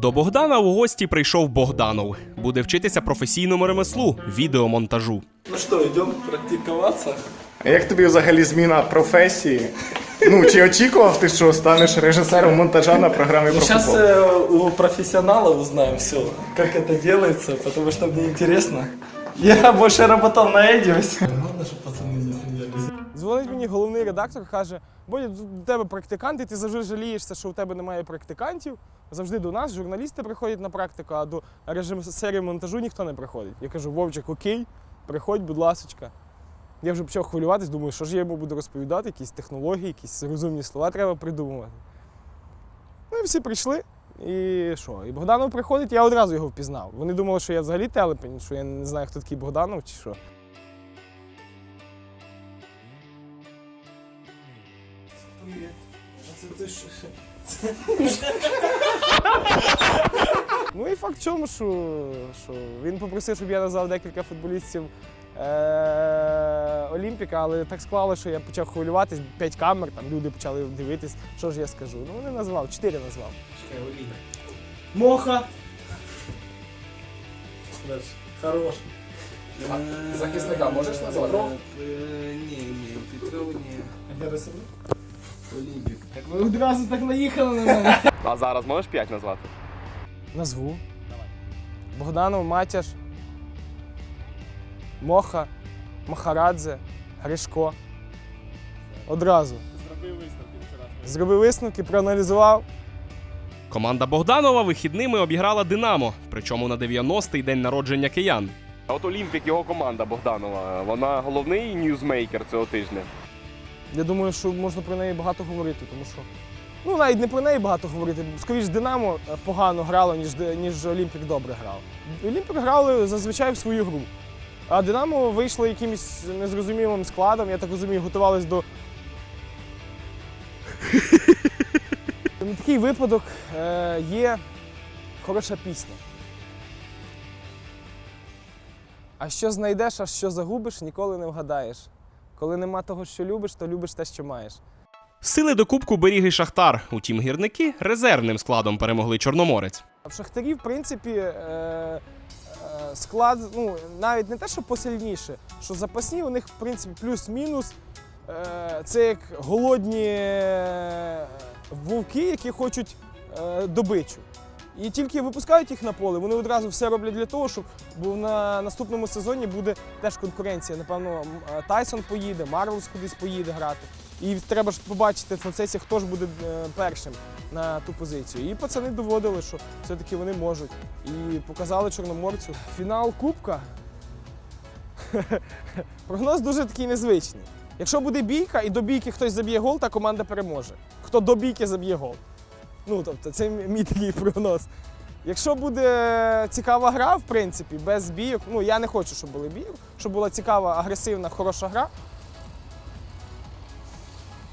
До Богдана у гості прийшов Богданов. Буде вчитися професійному ремеслу відеомонтажу. Ну что, идем практиковаться? А як тобі взагалі зміна професії? Ну, чи очікував ти, що станеш режисером монтажа на програмі про Сейчас футбол? э, у профессионала узнаем все, как это делается, потому что мне интересно. Я больше работал на Эдиосе. Дзвонить мені головний редактор, каже: Бодя, до тебе практиканти, ти завжди жалієшся, що у тебе немає практикантів. Завжди до нас журналісти приходять на практику, а до режисерів монтажу ніхто не приходить. Я кажу, Вовчик, окей, приходь, будь ласочка. Я вже почав хвилюватись, думаю, що ж я йому буду розповідати, якісь технології, якісь розумні слова треба придумувати. Ну і всі прийшли. І що? І Богданов приходить, я одразу його впізнав. Вони думали, що я взагалі телепень, що я не знаю, хто такий Богданов чи що. Ну і факт в чому, що, що він попросив, щоб я назвав декілька футболістів е- Олімпіка, але так склало, що я почав хвилюватись, п'ять камер, там люди почали дивитись, що ж я скажу. Ну не назвав, чотири назвав. Моха. Хорош. Захисника можеш назвати? Петров? Ні, ні, Петров ні. Герасимов? Олімпік. Так ви одразу так наїхали на мене. А зараз можеш п'ять назвати? Назву. Богданов, Матяш, Моха, Махарадзе, Гришко. Одразу. Зробив висновки. Зробив висновки, проаналізував. Команда Богданова вихідними обіграла Динамо, причому на 90-й день народження киян. А от Олімпік, його команда Богданова, вона головний ньюзмейкер цього тижня. Я думаю, що можна про неї багато говорити, тому що. Ну, навіть не про неї багато говорити. Скоріше, Динамо е, погано грало, ніж, ніж Олімпік добре грав. Олімпік грали зазвичай в свою гру. А Динамо вийшло якимось незрозумілим складом, я так розумію, готувались до. На такий випадок е, є хороша пісня. А що знайдеш, а що загубиш, ніколи не вгадаєш. Коли нема того, що любиш, то любиш те, що маєш. Сили до кубку беріг і Шахтар. Утім, гірники резервним складом перемогли Чорноморець. В Шахтарі, в принципі, е, е, склад, ну, навіть не те, що посильніше, що запасні у них, в принципі, плюс-мінус. Е, це як голодні вовки, які хочуть е, добичу. І тільки випускають їх на поле, вони одразу все роблять для того, щоб бо на наступному сезоні буде теж конкуренція. Напевно, е, Тайсон поїде, Марвелс кудись поїде грати. І треба ж побачити в процесі, хто ж буде е, першим на ту позицію. І пацани доводили, що все-таки вони можуть. І показали чорноморцю. Фінал Кубка. Прогноз дуже такий незвичний. Якщо буде бійка і до бійки хтось заб'є гол, та команда переможе. Хто до бійки заб'є гол. Ну, тобто, це мій такий прогноз. Якщо буде цікава гра, в принципі, без бійок, ну я не хочу, щоб були бійок, щоб була цікава, агресивна, хороша гра.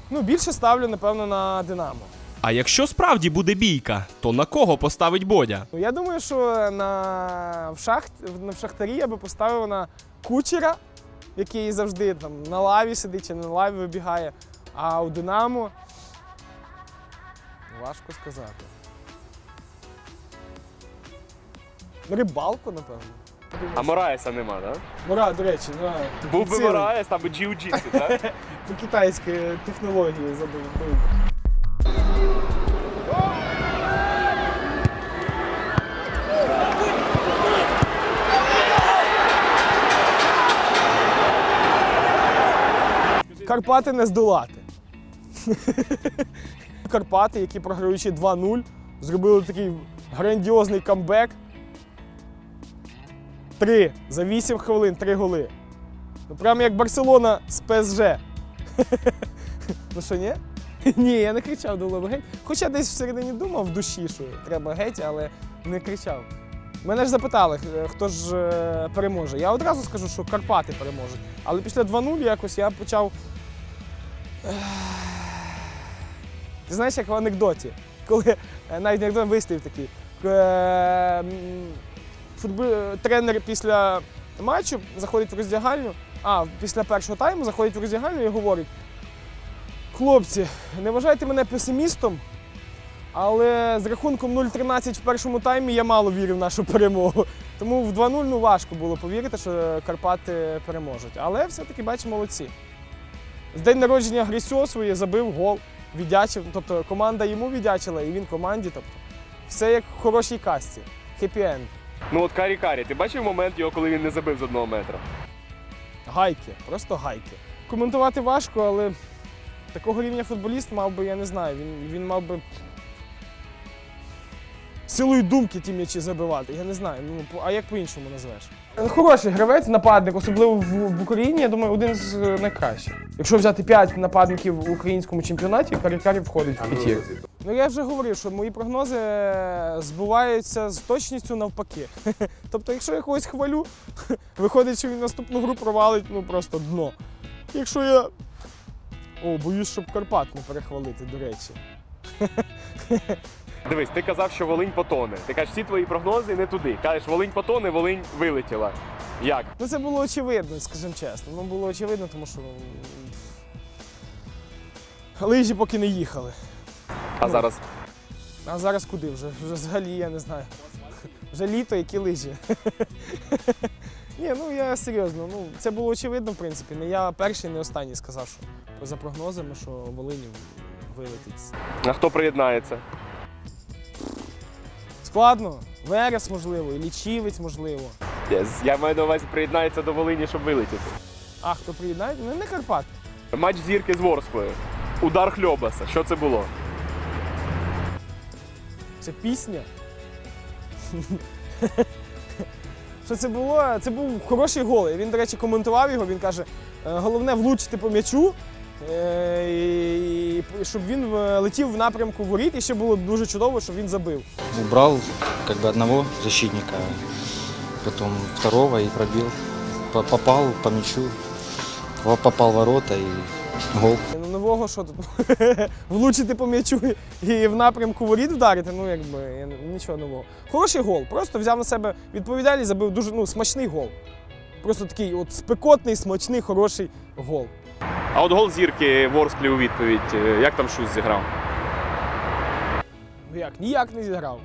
Ну, більше ставлю, напевно, на Динамо. А якщо справді буде бійка, то на кого поставить Бодя? Ну, я думаю, що на, в, шахт, в, в Шахтарі я би поставив на кучера, який завжди там на лаві сидить чи на лаві вибігає. А у Динамо важко сказати. Рибалку, напевно. А Мораєса нема, так? Мора, до речі, знаю. Був би. Мораєс, там би джиу-джитсу, так? По китайській технології забув. Карпати не здолати. Карпати, які програючи 2-0, зробили такий грандіозний камбек. Три. За 8 хвилин, три голи. Ну, прямо як Барселона з ПСЖ. Ну що, ні? Ні, я не кричав до геть. Хоча десь всередині думав в душі, що треба геть, але не кричав. Мене ж запитали, хто ж е, переможе. Я одразу скажу, що Карпати переможуть. Але після 2-0 якось я почав. Ти знаєш, як в анекдоті, коли е, навіть анекдот вислів такий. е, Тренер після матчу заходить в роздягальню, а після першого тайму заходить в роздягальню і говорить: хлопці, не вважайте мене песимістом, Але з рахунком 0-13 в першому таймі я мало вірив в нашу перемогу. Тому в 2-0 ну, важко було повірити, що Карпати переможуть. Але все-таки бач, молодці. В день народження Грисьо своє забив гол, віддячив. Тобто команда йому віддячила, і він команді. Тобто, все як в хорошій касті. Хеппі-енд. Ну от Карі Карі, ти бачив момент його, коли він не забив з одного метра? Гайки, просто гайки. Коментувати важко, але такого рівня футболіст мав би, я не знаю, він, він мав би силою думки ті м'ячі забивати. Я не знаю. Ну, а як по-іншому назвеш? Хороший гравець, нападник, особливо в, в Україні, я думаю, один з е, найкращих. Якщо взяти 5 нападників в українському чемпіонаті, Карікарі входить в п'ятірку. Ну я вже говорив, що мої прогнози е, збуваються з точністю навпаки. Тобто, якщо я когось хвалю, виходить, що він наступну гру провалить ну просто дно. Якщо я. О, боюсь, щоб Карпат не перехвалити, до речі. Дивись, ти казав, що Волинь потоне. Ти кажеш, всі твої прогнози не туди. Кажеш, Волинь потоне, Волинь вилетіла. Як? Ну це було очевидно, скажімо чесно. Ну було очевидно, тому що. Лижі поки не їхали. А зараз А зараз куди вже? Вже взагалі я не знаю. Вже літо, які лижі. Ні, ну я серйозно. Ну, це було очевидно, в принципі. Не я перший, не останній сказав, що за прогнозами, що Волині вилетить. а хто приєднається? Складно. Верес, можливо, і лічівець, можливо. Yes. Я маю на увазі приєднається до Волині, щоб вилетіти. А хто приєднає? Ну не Карпат. Матч зірки з Ворсклою. Удар Хльобаса. Що це було? Це пісня. Що це було? Це був хороший гол. Він, до речі, коментував його. Він каже: «Е, головне влучити по м'ячу, і щоб він е, летів в напрямку воріт. І ще було дуже чудово, щоб він забив. убрал как бы одного защитника, потом второго и пробил. По- Попал по мячу, во- попал в ворота и гол. Ну, нового що тут? Влучити по м'ячу і в напрямку воріт вдарити. Ну, якби нічого нового. Хороший гол. Просто взяв на себе відповідальність, забив дуже ну, смачний гол. Просто такий от спекотний, смачний, хороший гол. А от гол зірки Ворсклі у відповідь. Е, Як там Шус зіграв? Ну як, ніяк не зіграв.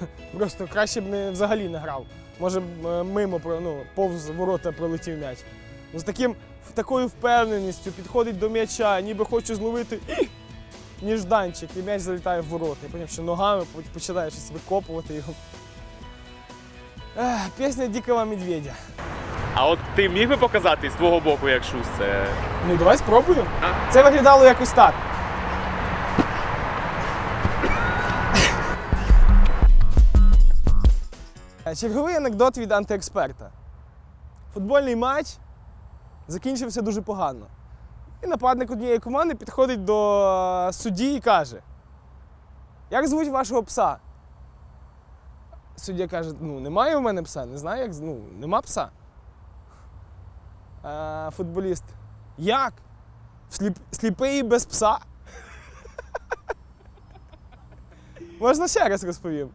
Просто краще б не, взагалі не грав. Може б е, мимо ну, повз ворота пролетів м'яч. Ну, з таким, такою впевненістю підходить до м'яча, ніби хоче зловити ніжданчик, і м'яч залітає в ворота. Я поняв, що ногами починає щось викопувати його. Ех, пісня медведя. А от ти міг би показати з твого боку, як Шус це. Ну давай спробуємо. Це виглядало якось так. Е, Черговий анекдот від антиексперта. Футбольний матч закінчився дуже погано. І нападник однієї команди підходить до е, судді і каже: Як звуть вашого пса? Суддя каже: ну, немає у мене пса, не знаю, як ну, нема пса. А, футболіст. Як? Сліп, сліпий без пса? Можна ще раз розповім.